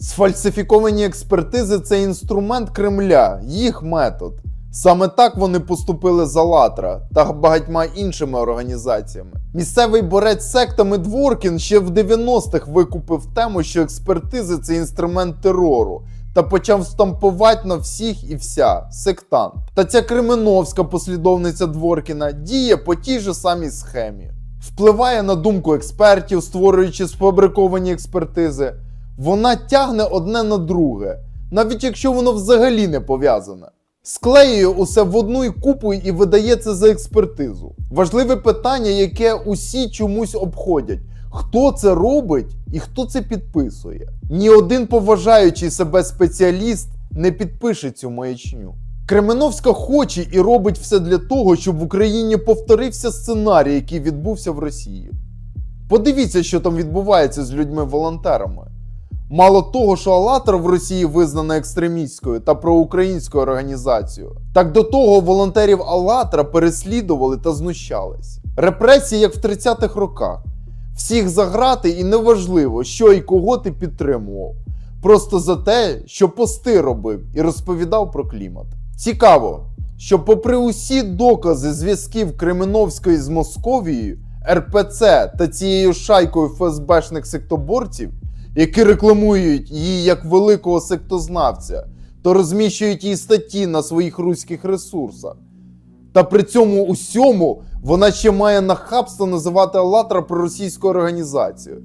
Сфальсифіковані експертизи це інструмент Кремля, їх метод. Саме так вони поступили з «АЛЛАТРА» та багатьма іншими організаціями. Місцевий борець сектами Дворкін ще в 90-х викупив тему, що експертизи це інструмент терору, та почав стампувати на всіх і вся сектант. Та ця кременовська послідовниця Дворкіна діє по тій же самій схемі. Впливає на думку експертів, створюючи сфабриковані експертизи. Вона тягне одне на друге, навіть якщо воно взагалі не пов'язане. Склеює усе в одну й купу і видає це за експертизу. Важливе питання, яке усі чомусь обходять: хто це робить і хто це підписує. Ні один поважаючий себе спеціаліст не підпише цю маячню. Кременовська хоче і робить все для того, щоб в Україні повторився сценарій, який відбувся в Росії. Подивіться, що там відбувається з людьми-волонтерами. Мало того, що «АЛЛАТРА» в Росії визнана екстремістською та проукраїнською організацією, так до того волонтерів «АЛЛАТРА» переслідували та знущались. Репресії, як в 30-х роках. Всіх заграти, і неважливо, що і кого ти підтримував. Просто за те, що пости робив і розповідав про клімат. Цікаво, що, попри усі докази зв'язків Кременовської з Московією, РПЦ та цією шайкою ФСБшних сектоборців, які рекламують її як великого сектознавця, то розміщують її статті на своїх руських ресурсах. Та при цьому усьому вона ще має нахабство називати «АЛЛАТРА» проросійською організацією.